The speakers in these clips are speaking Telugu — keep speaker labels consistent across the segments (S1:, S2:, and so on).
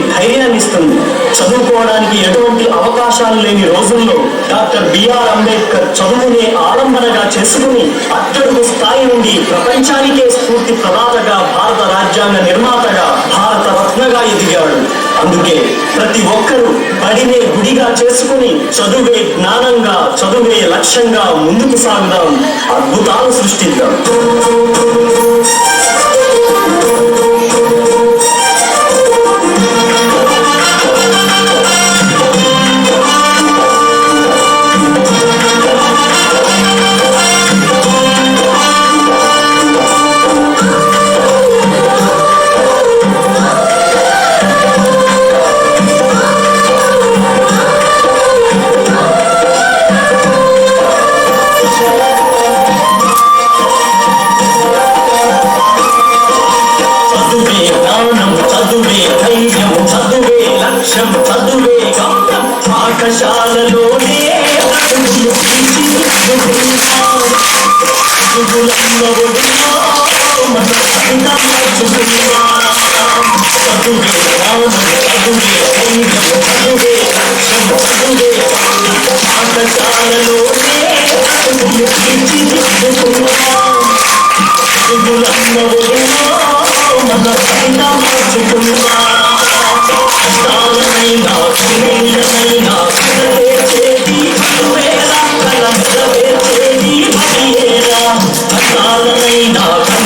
S1: కనిపిస్తుంది చదువుకోవడానికి ఎటువంటి అవకాశాలు లేని రోజుల్లో డాక్టర్ బిఆర్ అంబేద్కర్ చదువునే ఆడంబరగా చేసుకుని అట్టడుగు స్థాయి నుండి ప్రపంచానికే స్ఫూర్తి ప్రదాతగా భారత రాజ్యాంగ నిర్మాతగా భారత రత్నగా ఎదిగాడు. అందుకే ప్రతి ఒక్కరూ బడినే గుడిగా చేసుకుని చదువే జ్ఞానంగా చదువే లక్ష్యంగా ముందుకు సాగుదాం. అద్భుతాలు సృష్టిద్దాం. Thank you.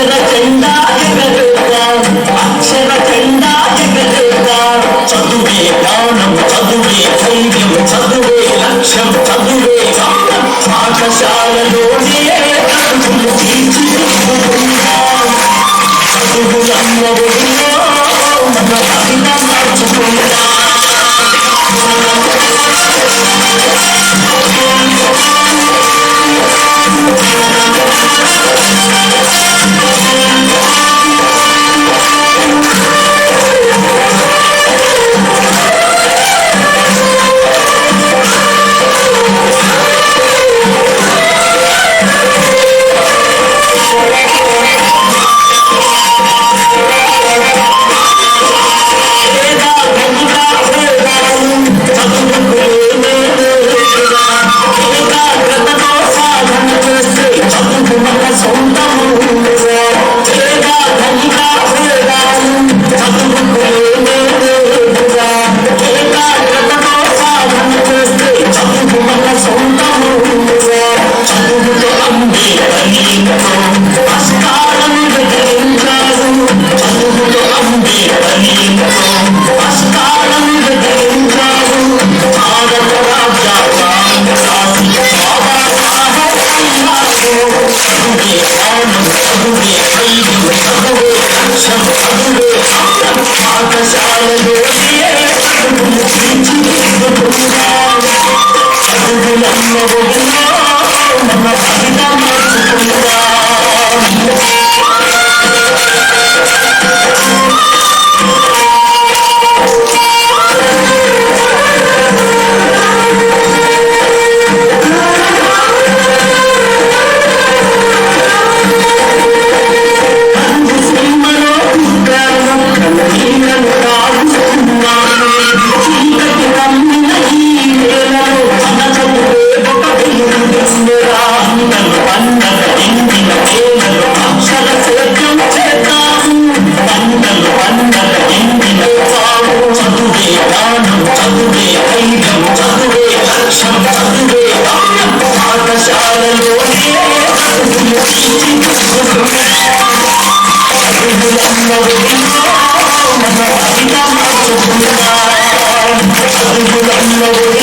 S1: అక్షర చండా ఎగరేద్దాం అక్షర చండా ఎగరేద్దాం చదువే జ్ఞానం చదువే ధైర్యం చదువే లక్ష్యం చదువే గమ్యం పాఠశాలలోనే అడుగులు తీర్చిదిద్దుకుందాం చదువులన్న ఒడిలో మన ఫలితం I'm